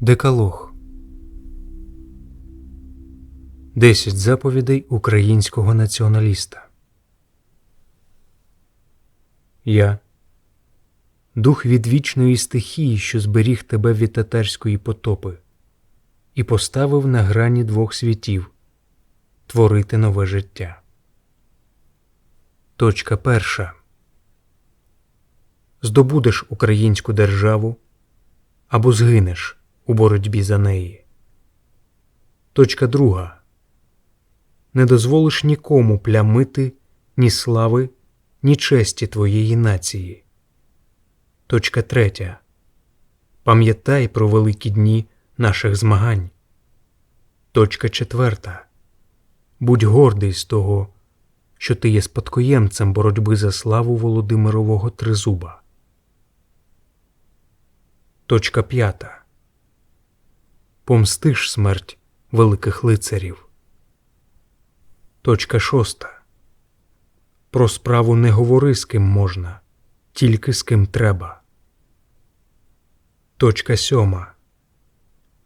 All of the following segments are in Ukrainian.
Декалог Десять заповідей українського націоналіста. Я дух відвічної стихії, що зберіг тебе від татарської потопи, і поставив на грані двох світів творити нове життя. Точка перша. Здобудеш українську державу або згинеш у боротьбі за неї. Точка друга. Не дозволиш нікому плямити ні слави, ні честі твоєї нації. Точка третя. Пам'ятай про великі дні наших змагань. Точка четверта. Будь гордий з того, що ти є спадкоємцем боротьби за славу Володимирового Тризуба. Точка п'ята. Помстиш смерть великих лицарів. Точка шоста. Про справу не говори з ким можна, тільки з ким треба. Точка сьома.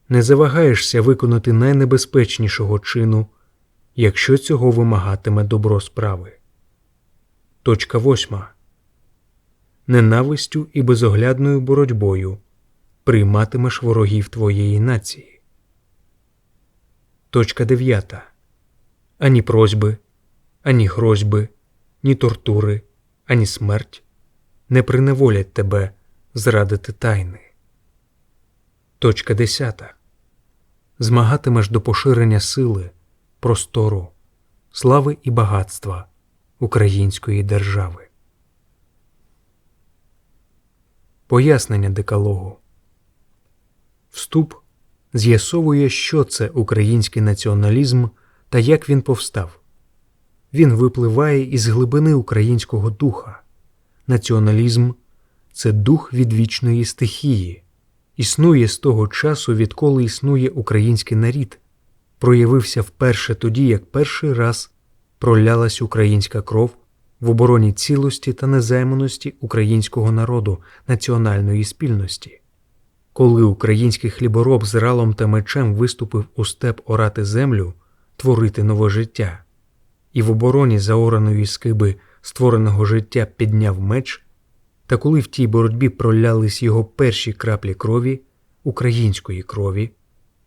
Не завагаєшся виконати найнебезпечнішого чину, якщо цього вимагатиме добро справи. Точка восьма. Ненавистю і безоглядною боротьбою прийматимеш ворогів твоєї нації. Точка дев'ята. Ані просьби, ані грозьби, ні тортури, ані смерть не приневолять тебе зрадити тайни. Точка десята. Змагатимеш до поширення сили, простору, слави і багатства української держави. Пояснення декалогу Вступ з'ясовує, що це український націоналізм та як він повстав. Він випливає із глибини українського духа. Націоналізм це дух відвічної стихії, існує з того часу, відколи існує український нарід, проявився вперше тоді, як перший раз пролялась українська кров в обороні цілості та незайманості українського народу, національної спільності. Коли український хлібороб з ралом та мечем виступив у степ орати землю, творити нове життя, і в обороні заораної скиби створеного життя підняв меч, та коли в тій боротьбі пролялись його перші краплі крові, української крові,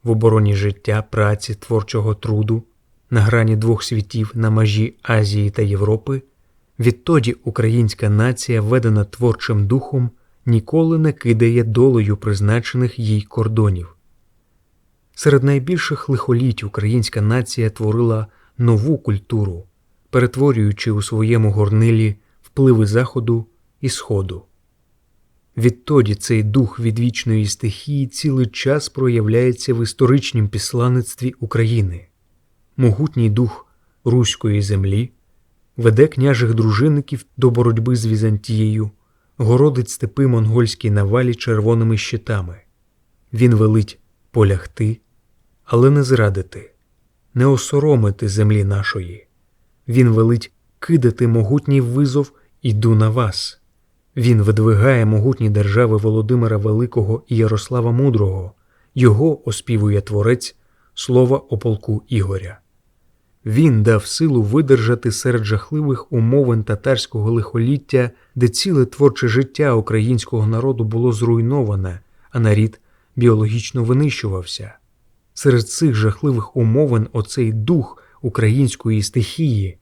в обороні життя, праці, творчого труду, на грані двох світів на межі Азії та Європи, відтоді українська нація, ведена творчим духом, ніколи не кидає долею призначених їй кордонів. Серед найбільших лихоліть українська нація творила нову культуру, перетворюючи у своєму горнилі впливи Заходу і Сходу. Відтоді цей дух відвічної стихії цілий час проявляється в історичнім післаництві України, могутній дух руської землі, веде княжих дружинників до боротьби з Візантією, городить степи монгольській навалі червоними щитами. Він велить полягти, але не зрадити, не осоромити землі нашої. Він велить кидати могутній визов іду на вас. Він видвигає могутні держави Володимира Великого і Ярослава Мудрого, його оспівує творець слова о полку Ігоря. Він дав силу видержати серед жахливих умовин татарського лихоліття, де ціле творче життя українського народу було зруйноване, а нарід біологічно винищувався. Серед цих жахливих умовин оцей дух української стихії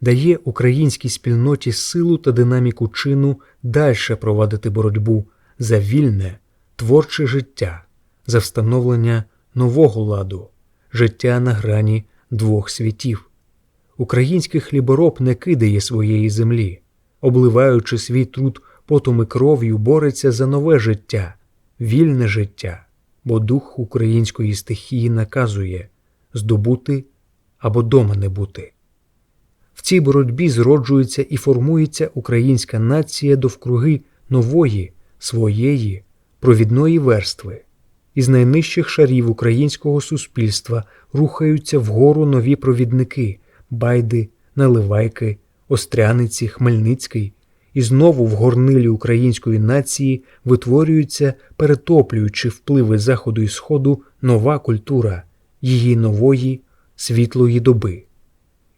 дає українській спільноті силу та динаміку чину дальше провадити боротьбу за вільне, творче життя, за встановлення нового ладу, життя на грані двох світів. Український хлібороб не кидає своєї землі, обливаючи свій труд потом і кров'ю, бореться за нове життя, вільне життя, бо дух української стихії наказує здобути або дома не бути. В цій боротьбі зроджується і формується українська нація довкруги нової, своєї, провідної верстви. Із найнижчих шарів українського суспільства рухаються вгору нові провідники Байди, Наливайки, Остряниці, Хмельницький, і знову в горнилі української нації витворюється, перетоплюючи впливи Заходу і Сходу, нова культура її нової світлої доби.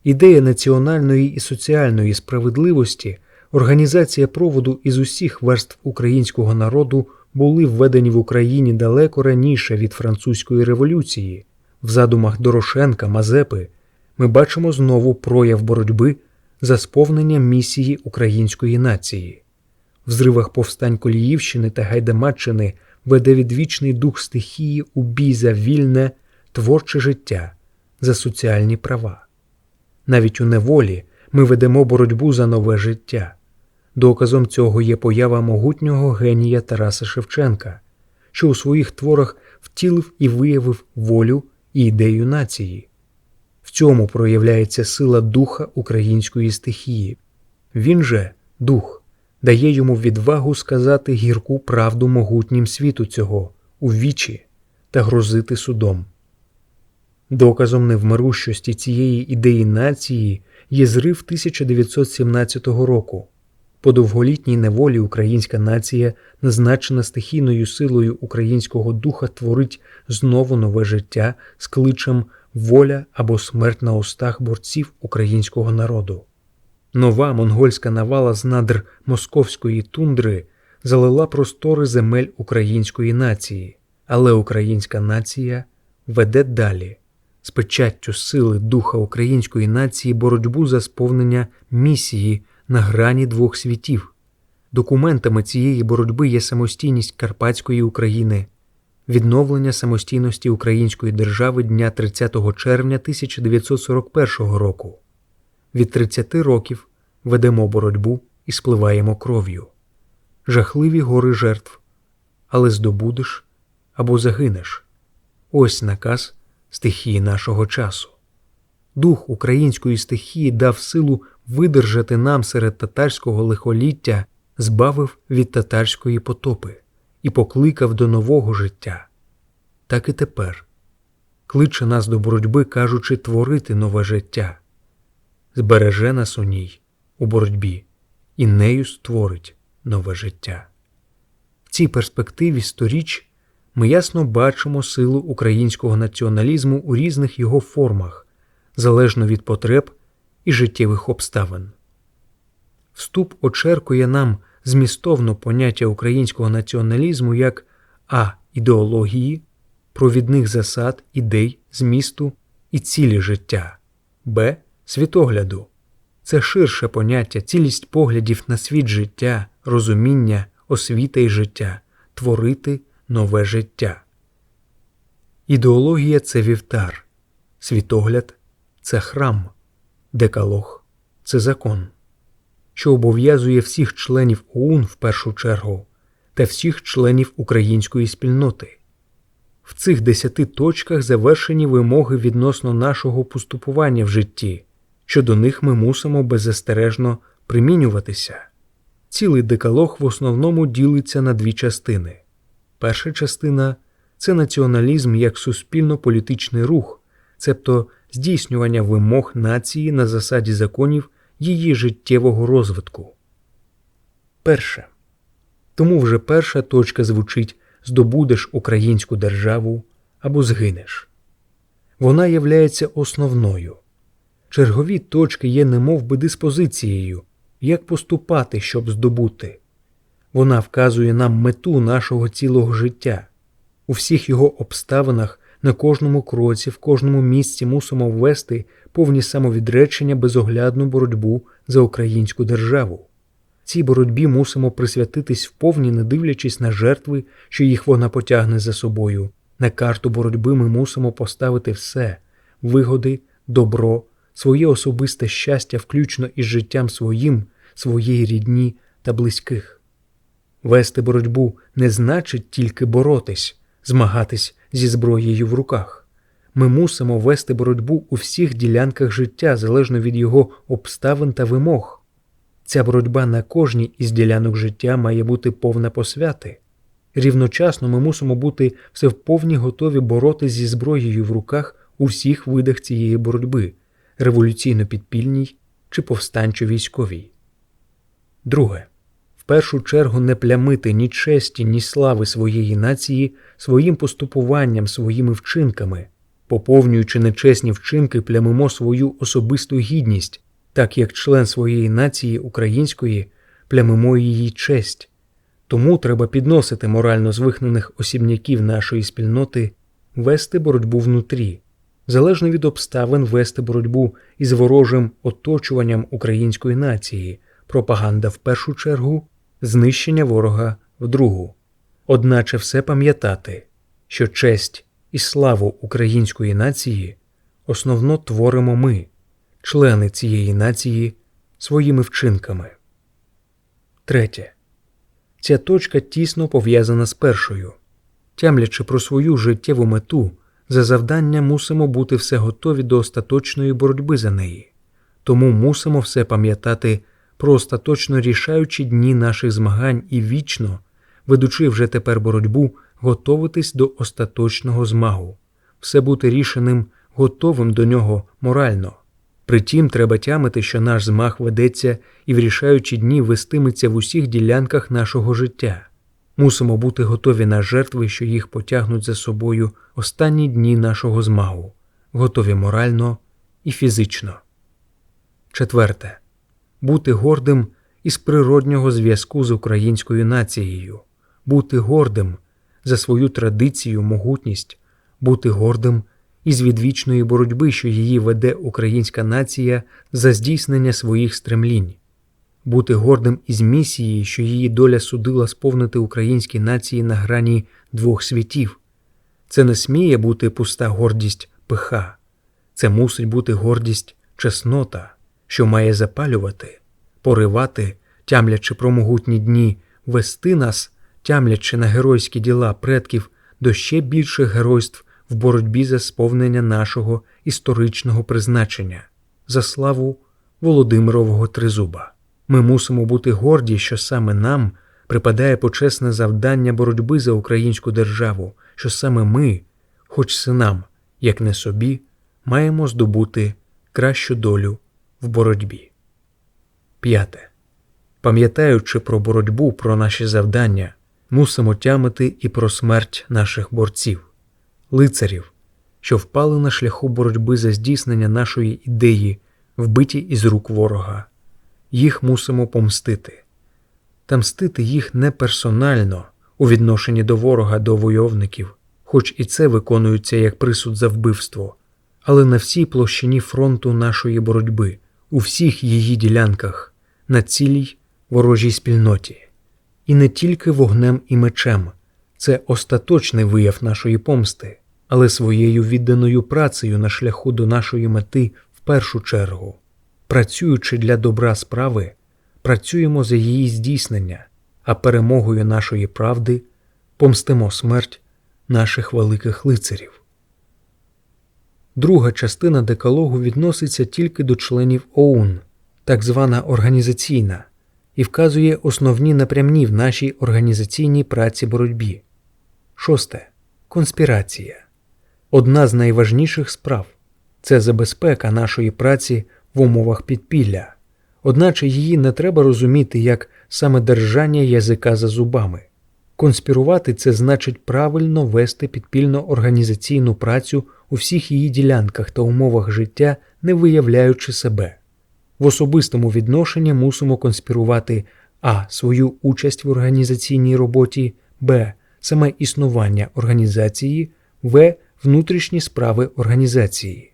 Ідея національної і соціальної справедливості, організація проводу із усіх верств українського народу були введені в Україні далеко раніше від французької революції. В задумах Дорошенка, Мазепи ми бачимо знову прояв боротьби за сповнення місії української нації. В зривах повстань Коліївщини та Гайдамаччини веде відвічний дух стихії у бій за вільне, творче життя, за соціальні права. Навіть у неволі ми ведемо боротьбу за нове життя. Доказом цього є поява могутнього генія Тараса Шевченка, що у своїх творах втілив і виявив волю і ідею нації. В цьому проявляється сила духа української стихії. Він же, дух, дає йому відвагу сказати гірку правду могутнім світу цього у вічі та грозити судом. Доказом невмирущості цієї ідеї нації є зрив 1917 року. По довголітній неволі українська нація, назначена стихійною силою українського духа, творить знову нове життя з кличем воля або смерть на устах борців українського народу. Нова монгольська навала з надр московської тундри залила простори земель української нації, але українська нація веде далі з печаттю сили духа української нації боротьбу за сповнення місії на грані двох світів. Документами цієї боротьби є самостійність Карпатської України, відновлення самостійності Української держави дня 30 червня 1941 року. Від 30 років ведемо боротьбу і спливаємо кров'ю. Жахливі гори жертв, але здобудеш або загинеш. Ось наказ стихії нашого часу. Дух української стихії дав силу видержати нам серед татарського лихоліття, збавив від татарської потопи і покликав до нового життя. Так і тепер кличе нас до боротьби, кажучи, творити нове життя, збереже нас у ній у боротьбі і нею створить нове життя. В цій перспективі сторіч ми ясно бачимо силу українського націоналізму у різних його формах, залежно від потреб і життєвих обставин. Вступ очеркує нам змістовно поняття українського націоналізму як а. ідеології, провідних засад, ідей, змісту і цілі життя, б. світогляду. Це ширше поняття, цілість поглядів на світ життя, розуміння, освіта і життя, творити нове життя. Ідеологія це вівтар, світогляд це храм, декалог це закон, що обов'язує всіх членів ОУН в першу чергу та всіх членів української спільноти. В цих десяти точках завершені вимоги відносно нашого поступування в житті, що до них ми мусимо беззастережно примінюватися. Цілий декалог в основному ділиться на дві частини. Перша частина це націоналізм як суспільно-політичний рух, цебто здійснювання вимог нації на засаді законів її життєвого розвитку. Перше. Тому вже перша точка звучить здобудеш українську державу або згинеш. Вона являється основною. Чергові точки є немов би диспозицією, як поступати, щоб здобути. Вона вказує нам мету нашого цілого життя. У всіх його обставинах, на кожному кроці, в кожному місці мусимо ввести повні самовідречення безоглядну боротьбу за українську державу. Цій боротьбі мусимо присвятитись вповні, не дивлячись на жертви, що їх вона потягне за собою. На карту боротьби ми мусимо поставити все вигоди, добро, своє особисте щастя, включно із життям своїм, своєї рідні та близьких. Вести боротьбу не значить тільки боротись, змагатись зі зброєю в руках. Ми мусимо вести боротьбу у всіх ділянках життя залежно від його обставин та вимог. Ця боротьба на кожній із ділянок життя має бути повна посвяти. Рівночасно ми мусимо бути все вповні готові боротись зі зброєю в руках у всіх видах цієї боротьби революційно підпільній чи повстанчо військовій. Друге. Першу чергу не плямити ні честі, ні слави своєї нації своїм поступуванням, своїми вчинками, поповнюючи нечесні вчинки, плямимо свою особисту гідність, так як член своєї нації української плямимо її честь. Тому треба підносити морально звихнених осібняків нашої спільноти, вести боротьбу внутрі, залежно від обставин вести боротьбу із ворожим оточуванням української нації, пропаганда в першу чергу, знищення ворога в другу. Одначе все пам'ятати, що честь і славу української нації основно творимо ми, члени цієї нації, своїми вчинками. Третє. Ця точка тісно пов'язана з першою. Тямлячи про свою життєву мету, за завдання мусимо бути все готові до остаточної боротьби за неї, тому мусимо все пам'ятати про остаточно рішаючі дні наших змагань і вічно, ведучи вже тепер боротьбу, готовитись до остаточного змагу, все бути рішеним, готовим до нього морально. Притім, треба тямити, що наш змах ведеться і в рішаючі дні вестиметься в усіх ділянках нашого життя. Мусимо бути готові на жертви, що їх потягнуть за собою останні дні нашого змагу, готові морально і фізично. Четверте. Бути гордим із природнього зв'язку з українською нацією, бути гордим за свою традицію, могутність, бути гордим із відвічної боротьби, що її веде українська нація за здійснення своїх стремлінь, бути гордим із місії, що її доля судила сповнити українській нації на грані двох світів. Це не сміє бути пуста гордість пиха, це мусить бути гордість чеснота, що має запалювати, поривати, тямлячи про могутні дні, вести нас, тямлячи на геройські діла предків до ще більших геройств в боротьбі за сповнення нашого історичного призначення, за славу Володимирового Тризуба. Ми мусимо бути горді, що саме нам припадає почесне завдання боротьби за українську державу, що саме ми, хоч синам, як не собі, маємо здобути кращу долю в боротьбі. П'яте. Пам'ятаючи про боротьбу, про наші завдання, мусимо тямити і про смерть наших борців лицарів, що впали на шляху боротьби за здійснення нашої ідеї, вбиті із рук ворога. Їх мусимо помстити. Та мстити їх не персонально у відношенні до ворога, до войовників, хоч і це виконується як присуд за вбивство, але на всій площині фронту нашої боротьби, у всіх її ділянках, на цілій ворожій спільноті, і не тільки вогнем і мечем, це остаточний вияв нашої помсти, але своєю відданою працею на шляху до нашої мети в першу чергу. Працюючи для добра справи, працюємо за її здійснення, а перемогою нашої правди помстимо смерть наших великих лицарів. Друга частина декалогу відноситься тільки до членів ОУН, так звана організаційна, і вказує основні напрямні в нашій організаційній праці боротьбі. Шосте. Конспірація. Одна з найважніших справ це забезпека нашої праці в умовах підпілля, одначе її не треба розуміти як саме держання язика за зубами. Конспірувати це значить правильно вести підпільно організаційну працю у всіх її ділянках та умовах життя, не виявляючи себе. В особистому відношенні мусимо конспірувати а. Свою участь в організаційній роботі, б саме існування організації, в. Внутрішні справи організації.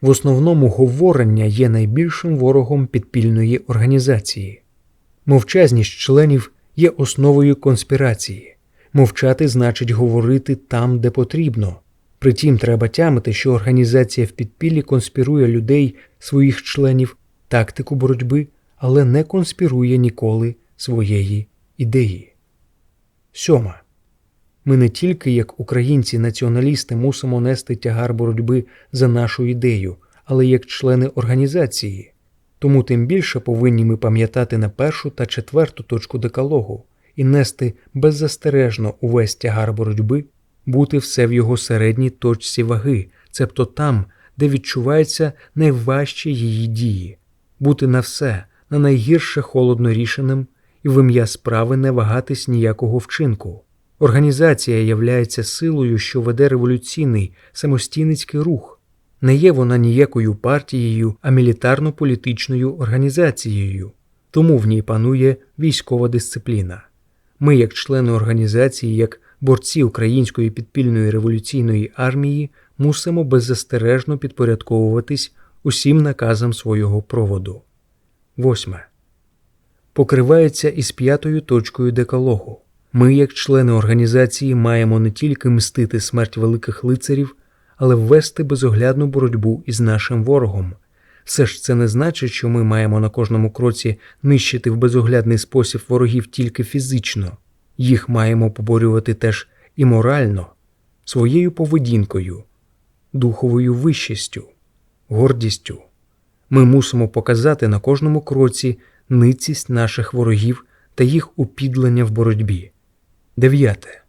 В основному говорення є найбільшим ворогом підпільної організації. Мовчазність членів є основою конспірації. Мовчати значить говорити там, де потрібно. Притім, треба тямити, що організація в підпіллі конспірує людей, своїх членів, тактику боротьби, але не конспірує ніколи своєї ідеї. Сьома. Ми не тільки як українці-націоналісти мусимо нести тягар боротьби за нашу ідею, але як члени організації. Тому тим більше повинні ми пам'ятати на першу та четверту точку декалогу і нести беззастережно увесь тягар боротьби, бути все в його середній точці ваги, цебто там, де відчуваються найважчі її дії, бути на все, на найгірше холодно рішеним і в ім'я справи не вагатись ніякого вчинку. Організація являється силою, що веде революційний самостійницький рух. Не є вона ніякою партією, а мілітарно-політичною організацією, тому в ній панує військова дисципліна. Ми, як члени організації, як борці Української підпільної революційної армії, мусимо беззастережно підпорядковуватись усім наказам свого проводу. Восьме. Покривається із п'ятою точкою декалогу. Ми, як члени організації, маємо не тільки мстити смерть великих лицарів, але ввести безоглядну боротьбу із нашим ворогом. Все ж це не значить, що ми маємо на кожному кроці нищити в безоглядний спосіб ворогів тільки фізично, їх маємо поборювати теж і морально, своєю поведінкою, духовою вищістю, гордістю. Ми мусимо показати на кожному кроці ницість наших ворогів та їх упідлення в боротьбі. Дев'яте.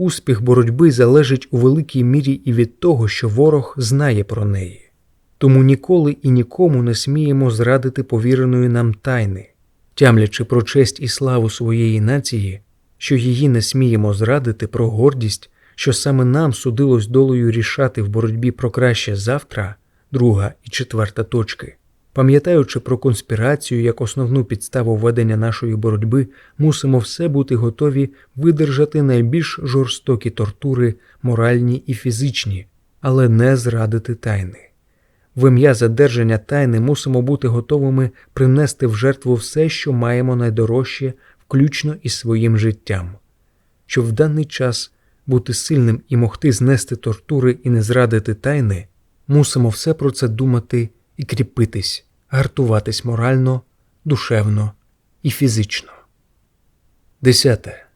Успіх боротьби залежить у великій мірі і від того, що ворог знає про неї. Тому ніколи і нікому не сміємо зрадити повіреної нам тайни, тямлячи про честь і славу своєї нації, що її не сміємо зрадити про гордість, що саме нам судилось долею рішати в боротьбі про краще завтра, друга і четверта точки. Пам'ятаючи про конспірацію як основну підставу ведення нашої боротьби, мусимо все бути готові видержати найбільш жорстокі тортури, моральні і фізичні, але не зрадити тайни. В ім'я задержання тайни мусимо бути готовими принести в жертву все, що маємо найдорожче, включно із своїм життям, щоб в даний час бути сильним і могти знести тортури і не зрадити тайни, мусимо все про це думати і кріпитись, гартуватись морально, душевно і фізично. Десяте.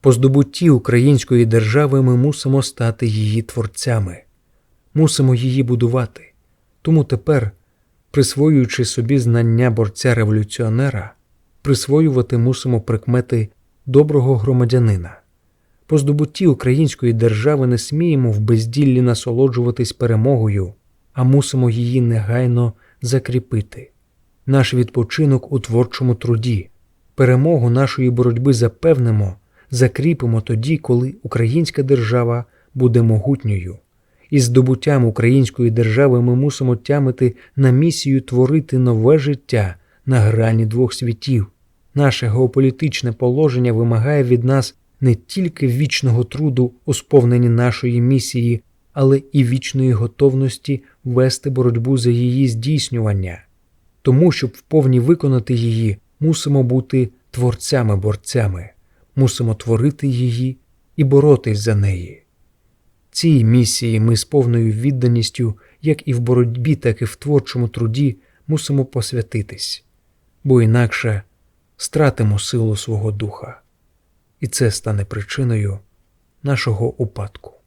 По здобутті української держави ми мусимо стати її творцями, мусимо її будувати. Тому тепер, присвоюючи собі знання борця революціонера, присвоювати мусимо прикмети доброго громадянина. По здобутті української держави не сміємо в безділлі насолоджуватись перемогою, а мусимо її негайно закріпити. Наш відпочинок у творчому труді, перемогу нашої боротьби запевнимо, закріпимо тоді, коли українська держава буде могутньою. Із здобуттям української держави ми мусимо тямити на місію творити нове життя на грані двох світів. Наше геополітичне положення вимагає від нас не тільки вічного труду у сповненні нашої місії, але і вічної готовності вести боротьбу за її здійснювання. Тому, щоб вповні виконати її, мусимо бути творцями-борцями, мусимо творити її і боротись за неї. Цій місії ми з повною відданістю, як і в боротьбі, так і в творчому труді, мусимо посвятитись, бо інакше стратимо силу свого духа, і це стане причиною нашого упадку.